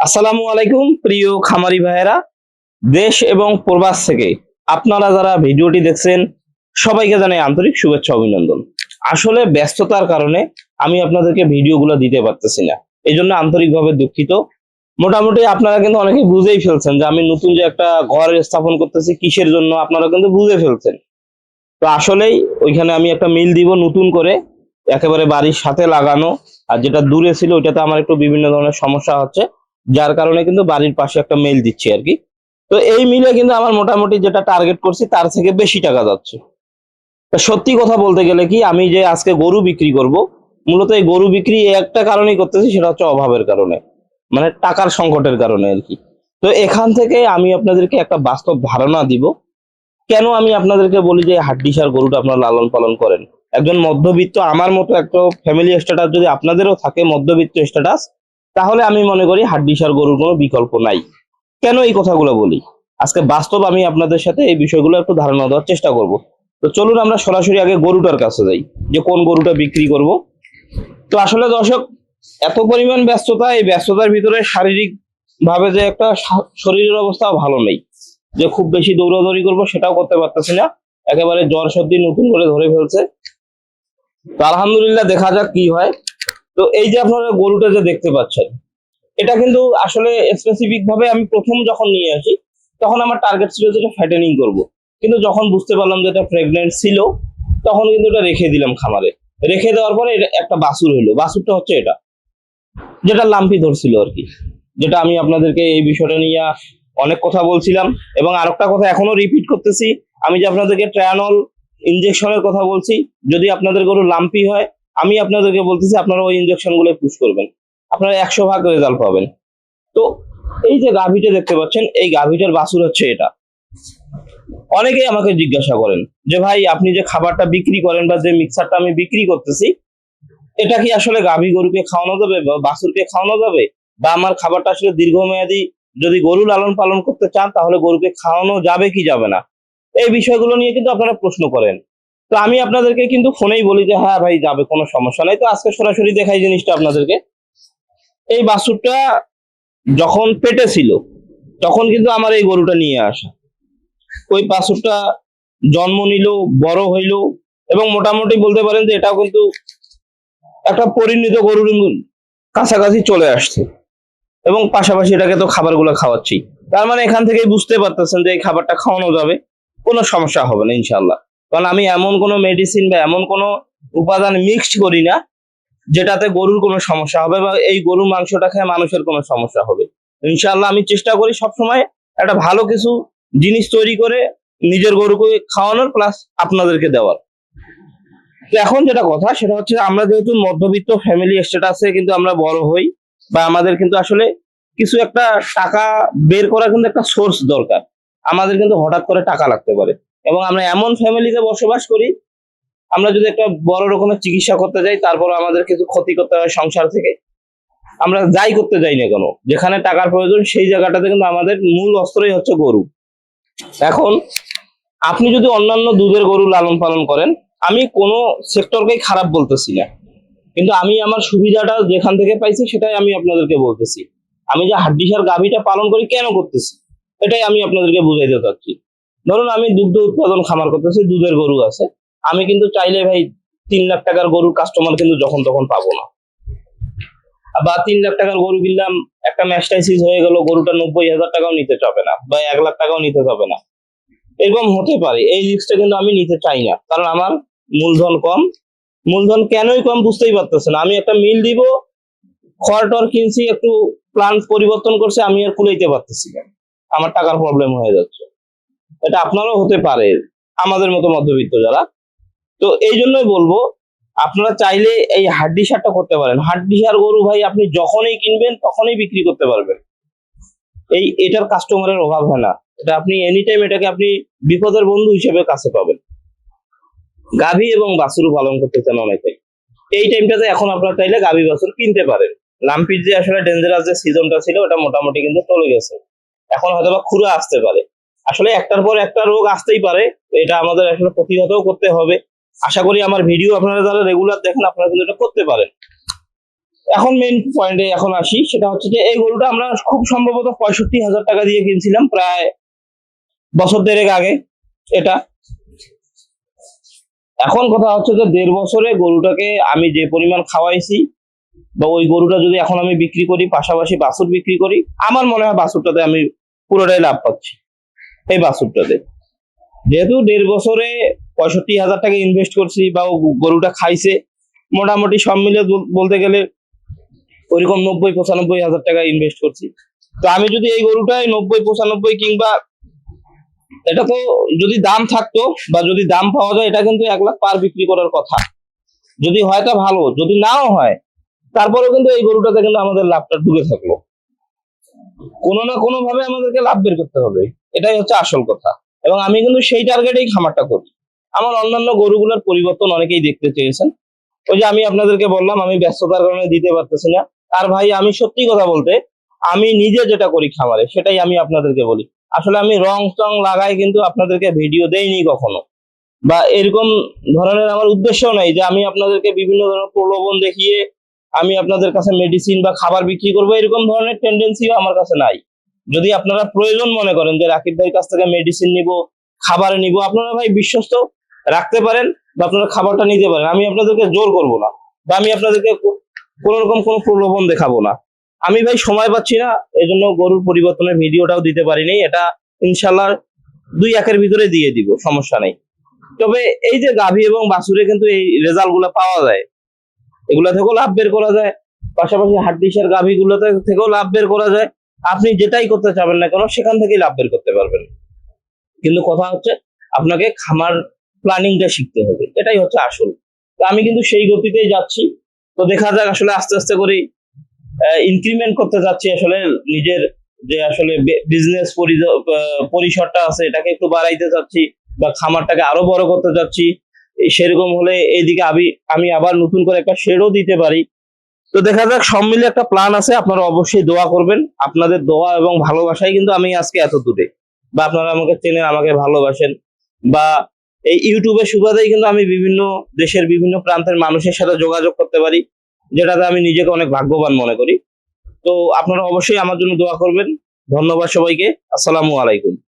আসসালামু আলাইকুম, প্রিয় খামারি ভাইয়েরা, দেশ এবং প্রবাস থেকে আপনারা যারা ভিডিওটি দেখছেন, সবাইকে জানাই আন্তরিক শুভেচ্ছা, অভিনন্দন। আসলে ব্যস্ততার কারণে আমি আপনাদেরকে ভিডিওগুলো দিতে পারতেছি না। এই জন্য আন্তরিকভাবে দুঃখিত। মোটামুটি আপনারা কিন্তু অনেকে বুঝেই ফেলছেন যে আমি নতুন যে একটা ঘর স্থাপন করতেছি, কিসের জন্য আপনারা কিন্তু বুঝে ফেলছেন। তো আসলেই ওইখানে আমি একটা মিল দিব নতুন করে, একেবারে বাড়ির সাথে লাগানো, আর যেটা দূরে ছিল ওইটাতে আমার একটু বিভিন্ন ধরনের সমস্যা হচ্ছে। যার কারণে কিন্তু বাড়ির পাশে একটা মেল দিচ্ছি আর কি। তো এই মিলে কিন্তু আমার মোটামুটি যেটা টার্গেট করছি, তার থেকে বেশি টাকা যাচ্ছে। সত্যি কথা বলতে গেলে কি, আমি যে আজকে গরু বিক্রি করব, মূলত এই গরু বিক্রি একটা কারণেই করতেছি, সেটা হচ্ছে অভাবের কারণে মানে টাকার সংকটের কারণে আর কি। তো এখান থেকে আমি আপনাদেরকে একটা বাস্তব ধারণা দিব, কেন আমি আপনাদেরকে বলি যে হাড্ডিসার গরুটা আপনারা লালন পালন করেন? একজন মধ্যবিত্ত, আমার মতো একটা ফ্যামিলি স্ট্যাটাস যদি আপনাদেরও থাকে, মধ্যবিত্ত স্ট্যাটাস তাহলে আমি মনে করি হাড্ডিসার গরুর কোনো বিকল্প নাই। কেন এই কথাগুলো বলি? আজকে বাস্তব আমি আপনাদের সাথে এই বিষয়গুলো একটু ধারণা দেওয়ার চেষ্টা করব। তো চলুন আমরা সরাসরি আগে গরুটার কাছে যাই, যে কোন গরুটা বিক্রি করব। তো আসলে দর্শক, এত পরিমাণ ব্যস্ততা, এই ব্যস্ততার ভিতরে শারীরিক ভাবে যে একটা শরীরের অবস্থা ভালো নেই। যে খুব বেশি দৌড়াদৌড়ি করব সেটাও করতে পারতেছি না। একেবারে জ্বর সর্দি নতুন করে ধরে ফেলছে। তো আলহামদুলিল্লাহ দেখা যাক কি হয়। তো এই যে আপনারা গরুটা যে দেখতে পাচ্ছেন, এটা কিন্তু আসলে স্পেসিফিক ভাবে আমি প্রথম যখন নিয়ে আসি, তখন আমার টার্গেট ছিল যেটা ফ্যাটেনিং করব। কিন্তু যখন বুঝতে পারলাম যে এটা প্রেগনেন্ট ছিল, তখন কিন্তু এটা রেখে দিলাম খামারে। রেখে দেওয়ার পরে এটা একটা বাসুর হইল বাসুরটা হচ্ছে এটা, যেটা লাম্পি ধরছিল আর কি। যেটা আমি আপনাদেরকে এই বিষয়টা নিয়ে অনেক কথা বলছিলাম এবং আরেকটা কথা এখনও রিপিট করতেছি। আমি যে আপনাদেরকে ট্রায়ানল ইনজেকশনের কথা বলছি, যদি আপনাদের গরু লাম্পি হয় আমি আপনাদেরকে বলতেছি, আপনারা ওই ইনজেকশনগুলো পুশ করবেন। আপনারা একশো ভাগ রেজাল্ট পাবেন। তো এই যে গাভীটা দেখতে পাচ্ছেন, এই গাভীটার বাছুর হচ্ছে এটা। অনেকেই আমাকে জিজ্ঞাসা করেন যে, ভাই, আপনি যে খাবারটা বিক্রি করেন বা যে মিক্সারটা আমি বিক্রি করতেছি, এটা কি আসলে গাভী গরুকে খাওয়ানো যাবে বা বাছুরকে খাওয়ানো যাবে? বা আমার খাবারটা আসলে দীর্ঘমেয়াদী যদি গরু লালন পালন করতে চান, তাহলে গরুকে খাওয়ানো যাবে কি যাবে না? এই বিষয়গুলো নিয়ে কিন্তু আপনারা প্রশ্ন করেন। তো আমি আপনাদেরকে কিন্তু ফোনেই বলি যে হ্যাঁ ভাই, যাবে, কোনো সমস্যা নাই। তো আজকে সরাসরি দেখাই জিনিসটা আপনাদেরকে। এই বাছুরটা যখন পেটে ছিল, তখন কিন্তু আমার এই গরুটা নিয়ে আসা। ওই বাছুরটা জন্ম নিল, বড় হইল এবং মোটামুটি বলতে পারেন যে এটাও কিন্তু একটা পরিণত গরুর কাছাকাছি চলে আসছে এবং পাশাপাশি এটাকে তো খাবারগুলো খাওয়াচ্ছি। তার মানে এখান থেকেই বুঝতে পারতেছেন যে এই খাবারটা খাওয়ানো যাবে, কোনো সমস্যা হবে না ইনশাল্লাহ কারণ আমি এমন কোনো মেডিসিন বা এমন কোনো উপাদান মিক্সড করি না, যেটাতে গরুর কোনো সমস্যা হবে বা এই গরুর মাংসটা খেয়ে মানুষের কোনো সমস্যা হবে। ইনশাল্লাহ আমি চেষ্টা করি সবসময় একটা ভালো কিছু জিনিস তৈরি করে নিজের গরুকে খাওয়ানোর প্লাস আপনাদেরকে দেওয়ার। তো এখন যেটা কথা সেটা হচ্ছে আমরা যেহেতু মধ্যবিত্ত ফ্যামিলি স্ট্যাটাসে কিন্তু আমরা বড় হই বা আমাদের কিন্তু আসলে কিছু একটা টাকা বের করার কিন্তু একটা সোর্স দরকার। আমাদের কিন্তু হঠাৎ করে টাকা লাগতে পারে। এবং আমরা এমন ফ্যামিলিতে বসবাস করি, আমরা যদি একটা বড় রকমের চিকিৎসা করতে যাই তারপর আমাদের কিছু ক্ষতি করতে হয় সংসার থেকে। আমরা যাই করতে যাই না কেন? যেখানে টাকার প্রয়োজন, সেই জায়গাটাতে কিন্তু আমাদের মূল অস্ত্রই হচ্ছে গরু। এখন, আপনি যদি অন্যান্য দুধের গরু লালন পালন করেন, আমি কোনো সেক্টরকেই খারাপ বলতেছি না। কিন্তু আমি আমার সুবিধাটা যেখান থেকে পাইছি, সেটাই আমি আপনাদেরকে বলতেছি। আমি যে হাড্ডিসার গাভীটা পালন করি, কেন করতেছি? এটাই আমি আপনাদেরকে বুঝাইতে চাচ্ছি। ধরুন আমি দুগ্ধ উৎপাদন খামার করতেছি, দুধের গরু আছে। আমি কিন্তু চাইলে ভাই তিন লাখ টাকার গরুর কাস্টমার কিন্তু যখন তখন পাবো না। বা তিন লাখ টাকার গরু কিনলাম, একটা ম্যাস্টাইসিস হয়ে গেল, গরুটা নব্বই হাজার টাকাও নিতে চাবে না বা এক লাখ টাকাও নিতে হবে না। এরকম হতে পারে, এই রিস্কটা কিন্তু আমি নিতে চাই না, কারণ আমার মূলধন কম। মূলধন কেনই কম বুঝতেই পারতেছে না আমি একটা মিল দিব, খড় টর কিনছি, একটু প্ল্যান পরিবর্তন করছে, আমি আর কুলাইতে পারতেছি না। আমার টাকার প্রবলেম হয়ে যাচ্ছে। এটা আপনারও হতে পারে, আমাদের মতো মধ্যবিত্ত যারা। তো এই জন্যই বলব, আপনারা চাইলে এই হাড্ডি সারটা করতে পারেন। হাড্ডি সার গরু ভাই আপনি যখনই কিনবেন, তখনই বিক্রি করতে পারবেন। এই, এটার কাস্টমারের অভাব হয় না। এটা আপনি এনি টাইম এটাকে আপনি বিপদের বন্ধু হিসেবে কাছে পাবেন। গাভী এবং বাছুর পালন করতে চান অনেকে। এই টাইমটাতে এখন আপনারা চাইলে গাভী, বাছুর কিনতে পারেন। লাম্পির যে আসলে ডেঞ্জারাস যে সিজনটা ছিল, ওটা মোটামুটি কিন্তু চলে গেছে। এখন হয়তো বা খুঁড়ে আসতে পারে। আসলে একটার পর একটা রোগ আসতেই পারে এটা আমাদের আসলে প্রতিহতও করতে হবে। আশা করি আমার ভিডিও আপনারা যারা রেগুলার দেখেন, আপনারা কিন্তু এটা করতে পারেন। এখন মেইন পয়েন্টে এখন আসি, সেটা হচ্ছে যে এই গরুটা আমরা খুব সম্ভবত পঁয়ষট্টি হাজার টাকা দিয়ে কিনছিলাম প্রায় বছর দেড়েক আগে, এটা। এখন কথা হচ্ছে যে দেড় বছরে গরুটাকে আমি যে পরিমাণ খাওয়াইছি, বা ওই গরুটা যদি এখন আমি বিক্রি করি, পাশাপাশি বাছুর বিক্রি করি, আমার মনে হয় বাছুরটাতে আমি পুরোটাই লাভ পাচ্ছি। এই বাছুরটাতে যেহেতু দেড় বছরে পঁয়ষট্টি হাজার টাকা ইনভেস্ট করছি বা গরুটা খাইছে, মোটামুটি সব মিলে বলতে গেলে ওইরকম নব্বই পঁচানব্বই হাজার টাকা ইনভেস্ট করছি। তো আমি যদি এই গরুটায় নব্বই পঁচানব্বই কিংবা এটা তো যদি দাম থাকতো বা যদি দাম পাওয়া যায়, এটা কিন্তু এক লাখ পার বিক্রি করার কথা। যদি হয় তা ভালো, যদি নাও হয়, তারপরেও কিন্তু এই গরুটাতে কিন্তু আমাদের লাভটা ঢুকে থাকল। কোনো না কোনো ভাবে আমাদেরকে লাভ বের করতে হবে। এটাই হচ্ছে আসল কথা। এবং আমি কিন্তু সেই টার্গেটেই খামারটা করি। আমার অন্যান্য গরুগুলোর পরিবর্তন অনেকেই দেখতে চেয়েছেন। ওই যে আমি আপনাদেরকে বললাম, আমি ব্যস্ততার কারণে দিতে পারতেছি না। আর ভাই, আমি সত্যি কথা বলতে, আমি নিজে যেটা করি খামারে, সেটাই আমি আপনাদেরকে বলি। আসলে আমি রং টং লাগাই কিন্তু আপনাদেরকে ভিডিও দেইনি কখনো। বা এরকম ধরনের আমার উদ্দেশ্য নাই যে আমি আপনাদেরকে বিভিন্ন ধরনের প্রলোভন দেখিয়ে আমি আপনাদের কাছে মেডিসিন বা খাবার বিক্রি করব, এরকম ধরনের টেন্ডেন্সিও আমার কাছে নাই। যদি আপনারা প্রয়োজন মনে করেন যে রাকিব ভাইয়ের কাছ থেকে মেডিসিন নিব, খাবার নিব, আপনারা ভাই বিশ্বস্ত রাখতে পারেন বা আপনারা খাবারটা নিতে পারেন। আমি আপনাদেরকে জোর করব না বা আমি আপনাদেরকে কোনো রকম কোনো প্রলোভন দেখাবো না। আমি ভাই সময় পাচ্ছি না এই জন্য গরুর পরিবর্তনের ভিডিওটাও দিতে পারিনি। এটা ইনশাল্লাহ দুই একের ভিতরে দিয়ে দিব, সমস্যা নেই। তবে এই যে গাভী এবং বাছুরে কিন্তু এই রেজাল্ট পাওয়া যায়। এগুলা থেকেও লাভ বের করা যায়। পাশাপাশি হাড্ডিসের গাভী গুলোতে থেকেও লাভ বের করা যায়। আপনি যেটাই করতে চাবেন না কেন, সেখান থেকেই লাভ বের করতে পারবেন। কিন্তু কথা হচ্ছে, আপনাকে খামার প্ল্যানিংটা শিখতে হবে। এটাই হচ্ছে আসল। তো আমি কিন্তু সেই গতিতেই যাচ্ছি। তো দেখা যাক আসলে আস্তে আস্তে করে ইনক্রিমেন্ট করতে যাচ্ছি আসলে নিজের যে আসলে বিজনেস পরিসরটা আছে, এটাকে একটু বাড়াইতে চাচ্ছি বা খামারটাকে আরও বড় করতে চাচ্ছি সেরকম হলে এইদিকে আমি আমি আবার নতুন করে একটা শেডও দিতে পারি। তো দেখা যাক, সব মিলে একটা প্ল্যান আছে, আপনারা অবশ্যই দোয়া করবেন। আপনাদের দোয়া এবং ভালোবাসাই কিন্তু আমি আজকে এত দূরে। বা আপনারা আমাকে চেনেন, আমাকে ভালোবাসেন। বা এই ইউটিউবের সুবাদেই কিন্তু আমি বিভিন্ন দেশের বিভিন্ন প্রান্তের মানুষের সাথে যোগাযোগ করতে পারি, যেটাতে আমি নিজেকে অনেক ভাগ্যবান মনে করি। তো আপনারা অবশ্যই আমার জন্য দোয়া করবেন। ধন্যবাদ সবাইকে। আসসালামু আলাইকুম।